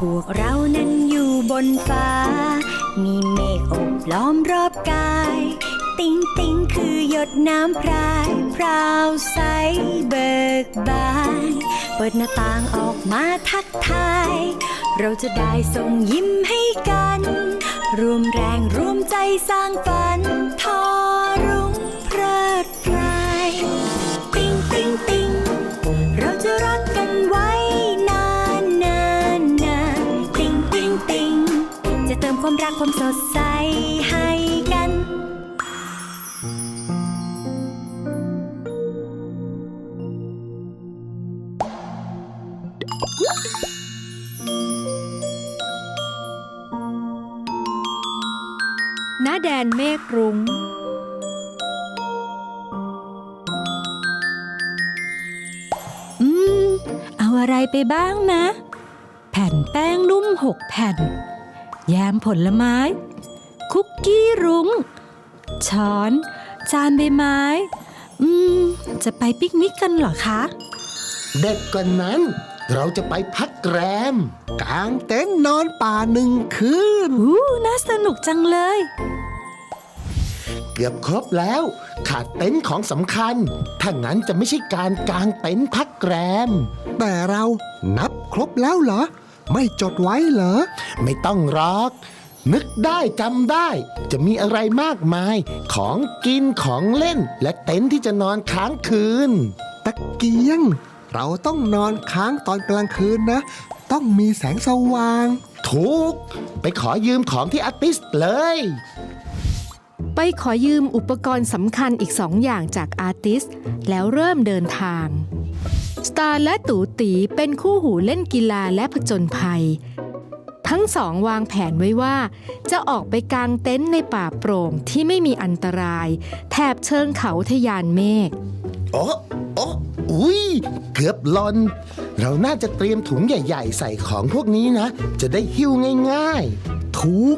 พวกเรานั้นอยู่บนฟ้า มีเมฆอบล้อมรอบกาย ติ๊งติ๊งคือหยดน้ำพราย พราวใสเบิกบาน เปิดหน้าต่างออกมาทักทาย เราจะได้ส่งยิ้มให้กัน รวมแรงรวมใจสร้างฝัน ทอรุ่งเพลิดเพลา ความรักความสดใสให้กัน ณแดนเมฆรุง้ง อืม เอาอะไรไปบ้างนะ แผ่นแป้งนุ่มหกแผ่น แยมผลไม้ คุกกี้รุง้ง ช้อน จานใบไม้ อืม จะไปปิกนิกกันเหรอคะ เด็ดกว่านั้น เราจะไปพักแรมกางเต็นท์นอนป่าหนึ่งคืนอู้น่าสนุกจังเลย เกือบครบแล้ว ขาดเต็นท์ของสำคัญ ถ้างั้นจะไม่ใช่การกางเต็นท์พักแรม แต่เรานับครบแล้วเหรอ ไม่จดไว้เหรอ ไม่ต้องรอก นึกได้จำได้ จะมีอะไรมากมาย ของกินของเล่น และเต็นท์ที่จะนอนค้างคืน ตะเกียง เราต้องนอนค้างตอนกลางคืนนะ ต้องมีแสงสว่าง ถูก ไปขอยืมของที่อาร์ติสเลย ไปขอยืมอุปกรณ์สำคัญอีกสองอย่างจากอาร์ติสแล้วเริ่มเดินทาง สตาร์และตูตีเป็นคู่หูเล่นกีฬาและผจญภัย ทั้งสองวางแผนไว้ว่า จะออกไปกางเต็นท์ในป่าโปร่งที่ไม่มีอันตราย แถบเชิงเขาทะยานเมฆอ้โอ้อุ้ย เกือบลอน เราน่าจะเตรียมถุงใหญ่ ๆ ใส่ของพวกนี้นะ จะได้หิ้วง่ายทุก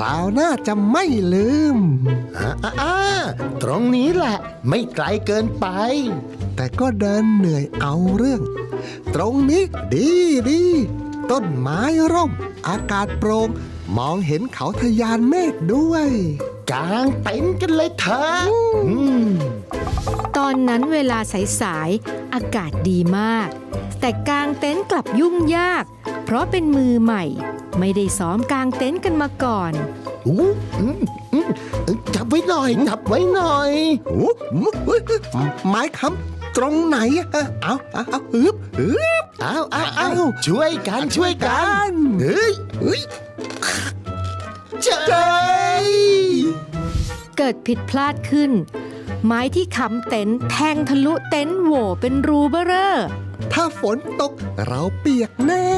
ราวหน้าจะไม่ลืมๆอ่าอ่าอ่าตรงนี้แหละ ไม่ไกลเกินไป แต่ก็เดินเหนื่อยเอาเรื่อง ตรงนี้ดีดี ต้นไม้ร่ม อากาศโปร่งมองเห็นเขาทะยานเมฆด้วยกางเต็นท์กันเลยเถอะอืมตอนนั้นเวลาสายๆอากาศดีมาก แต่กางเต็นท์กลับยุ่งยาก เพราะเป็นมือใหม่ ไม่ได้ซ้อมกางเต็นท์กันมาก่อน อู้อืมอืมจับไว้หน่อยจับไว้หน่อยโอ้โหไม้ค้ำตรงไหนอะเอาเอาเอาฮึบฮึบอ้าวอ้าวอ้าวอ้าช่วยกันช่วยกันเฮ้ยเฮ้ยเจ้ยเกิดผิดพลาดขึ้น ไม้ที่ค้ำเต็นท์แทงทะลุเต็นท์โหวเป็นรูเบ้อเร่อ ถ้าฝนตกเราเปียกแน่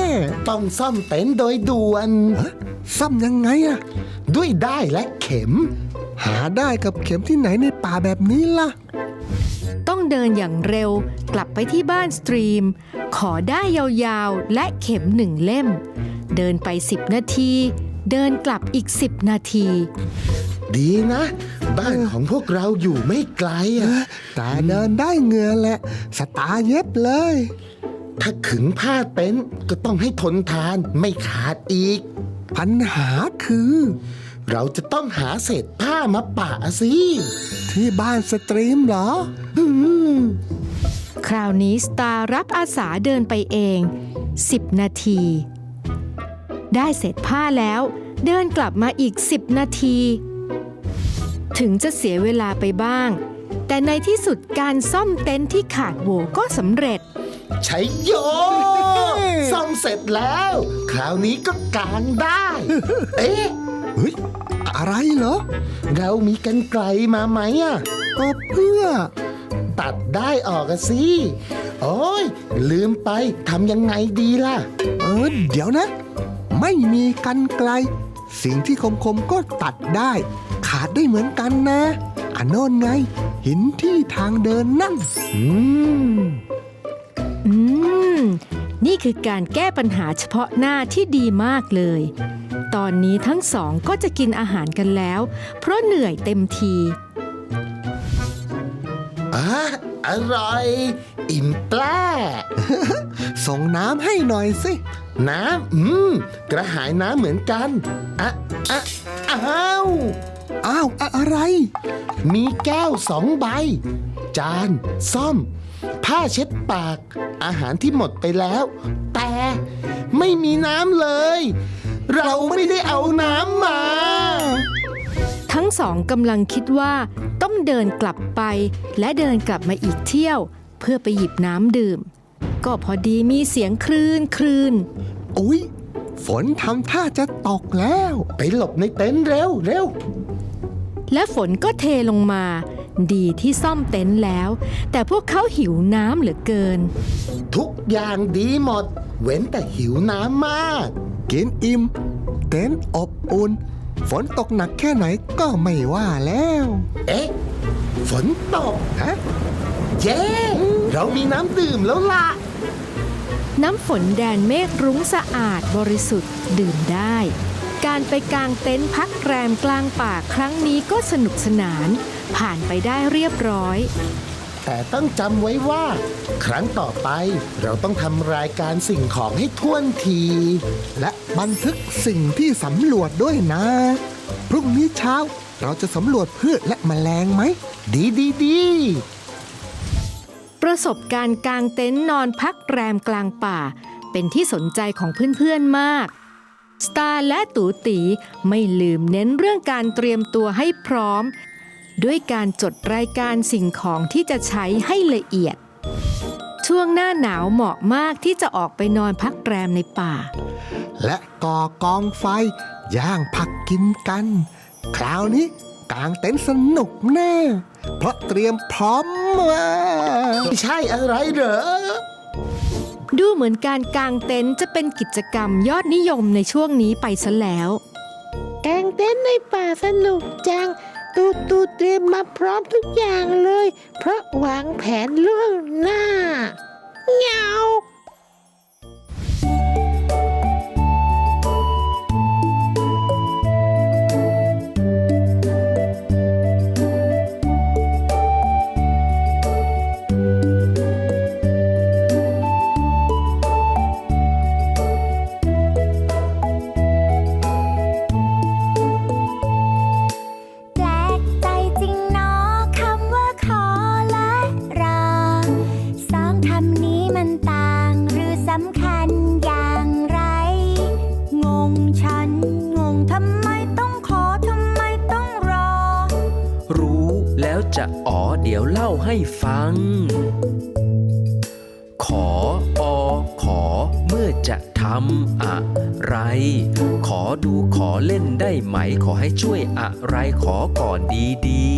ต้องซ่อมเต็นท์โดยด่วนซ่อมยังไงอะด้วยได้ายและเข็ม หาได้กับเข็มที่ไหนในป่าแบบนี้ล่ะ ต้องเดินอย่างเร็วกลับไปที่บ้านสตรีม ขอได้ยาวๆ และเข็มหนึ่งเล่ม เดินไป 10 นาที เดินกลับอีก 10 นาที ดีนะ บ้านของพวกเราอยู่ไม่ไกลอะแต่เดินได้เหงื่อแหละ สตาร์เย็บเลย ถ้าขึงผ้าเต็นท์ก็ต้องให้ทนทานไม่ขาดอีก ปัญหาคือ เราจะต้องหาเศษผ้ามาปะสิ ที่บ้านสตรีมเหรออืมคราวนี้สตาร์รับอาสาเดินไปเอง 10 นาที ได้เสร็จผ้าแล้ว เดินกลับมาอีก 10 นาที ถึงจะเสียเวลาไปบ้าง แต่ในที่สุดการซ่อมเต็นท์ที่ขาดโหว่ก็สำเร็จ ใช้โยซ่อมเสร็จแล้ว คราวนี้ก็กางได้ เอ๊ะเฮ้ยอะไรเหรอ เรามีกันไกลมาไหมอะก็เพื่อ ตัดได้ออกอะสิ โอ้ย ลืมไปทำยังไงดีล่ะ เออเดี๋ยวนะ ไม่มีกันไกล สิ่งที่คมๆก็ตัดได้ขาดได้เหมือนกันนะอันโน่นไงหินที่ทางเดินนั่น อืม อืม นี่คือการแก้ปัญหาเฉพาะหน้าที่ดีมากเลย ตอนนี้ทั้งสองก็จะกินอาหารกันแล้ว เพราะเหนื่อยเต็มทีอะอร่อย อิ่มแปล้ส่งน้ำให้หน่อยสิ น้ำ อืม กระหายน้ำเหมือนกันอะอะอ้าว อ้าวอะอะไร มีแก้วสองใบ จาน ซ่อม ผ้าเช็ดปาก อาหารที่หมดไปแล้ว แต่ไม่มีน้ำเลย เราไม่ได้เอาน้ำมา ทั้งสองกำลังคิดว่าต้องเดินกลับไปและเดินกลับมาอีกเที่ยว เพื่อไปหยิบน้ำดื่ม ก็พอดีมีเสียงคลื่นคลื่นอุ๊ย ฝนทำท่าจะตกแล้ว ไปหลบในเต็นท์เร็วเร็ว และฝนก็เทลงมา ดีที่ซ่อมเต็นท์แล้ว แต่พวกเขาหิวน้ำเหลือเกิน ทุกอย่างดีหมด เว้นแต่หิวน้ำมาก กินอิ่ม เต็นท์อบอุ่น ฝนตกหนักแค่ไหนก็ไม่ว่าแล้ว เอ๊ะ ฝนตกฮะเย้เรามีน้ำดื่มแล้วล่ะ น้ำฝนแดนเมฆรุ้งสะอาดบริสุทธิ์ดื่มได้ การไปกางเต็นท์พักแรมกลางป่าครั้งนี้ก็สนุกสนาน ผ่านไปได้เรียบร้อย แต่ต้องจำไว้ว่า ครั้งต่อไปเราต้องทำรายการสิ่งของให้ท่วนที และบันทึกสิ่งที่สำรวจด้วยนะ พรุ่งนี้เช้าเราจะสำรวจพืชและแมลงไหม ดีดีดีประสบการณ์กางเต็นท์นอนพักแรมกลางป่า เป็นที่สนใจของเพื่อนๆมาก สตาร์และตูตีไม่ลืมเน้นเรื่องการเตรียมตัวให้พร้อม ด้วยการจดรายการสิ่งของที่จะใช้ให้ละเอียด ช่วงหน้าหนาวเหมาะมากที่จะออกไปนอนพักแรมในป่า และก่อกองไฟ ย่างผักกินกัน คราวนี้กางเต็นท์สนุกแน่ เพราะเตรียมพร้อมมาไม่ใช่อะไรเหรอ ดูเหมือนการกางเต็นท์จะเป็นกิจกรรมยอดนิยมในช่วงนี้ไปซะแล้ว กางเต็นท์ในป่าสนุกจัง ตูตูเตรียมมาพร้อมทุกอย่างเลย เพราะวางแผนล่วงหน้าเหงา แล้วจะอ๋อเดี๋ยวเล่าให้ฟัง ขออขอเมื่อจะทำอะไร ขอดูขอเล่นได้ไหม ขอให้ช่วยอะไรขอก่อนดี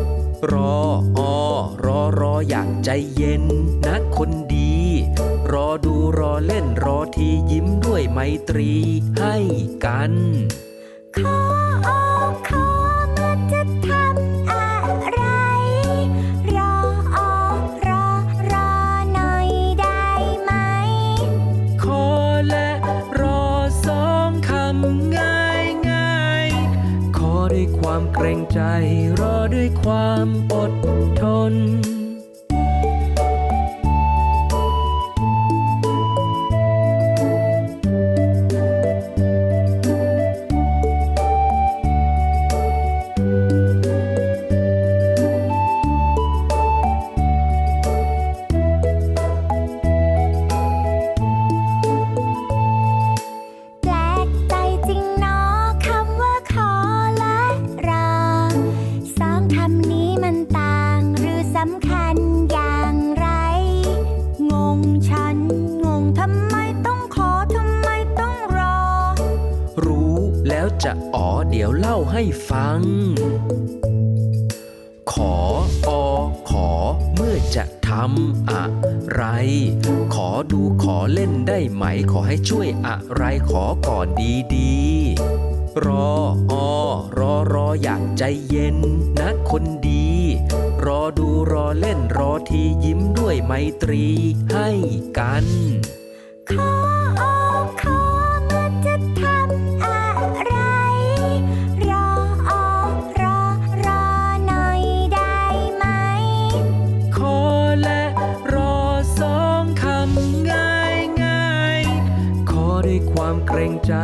ๆ รออรอรออย่างใจเย็นนะคนดี รอดูรอเล่นรอทียิ้มด้วยไมตรีให้กันขอ ความเกรงใจ รอด้วยความอดทน จะอ๋อเดี๋ยวเล่าให้ฟัง ขออขอเมื่อจะทำอะไร ขอดูขอเล่นได้ไหม ขอให้ช่วยอะไรขอก่อนดีๆ รออรอรออยางใจเย็นนะคนดี รอดูรอเล่นรอทียิ้มด้วยไมตรีให้กัน ใจ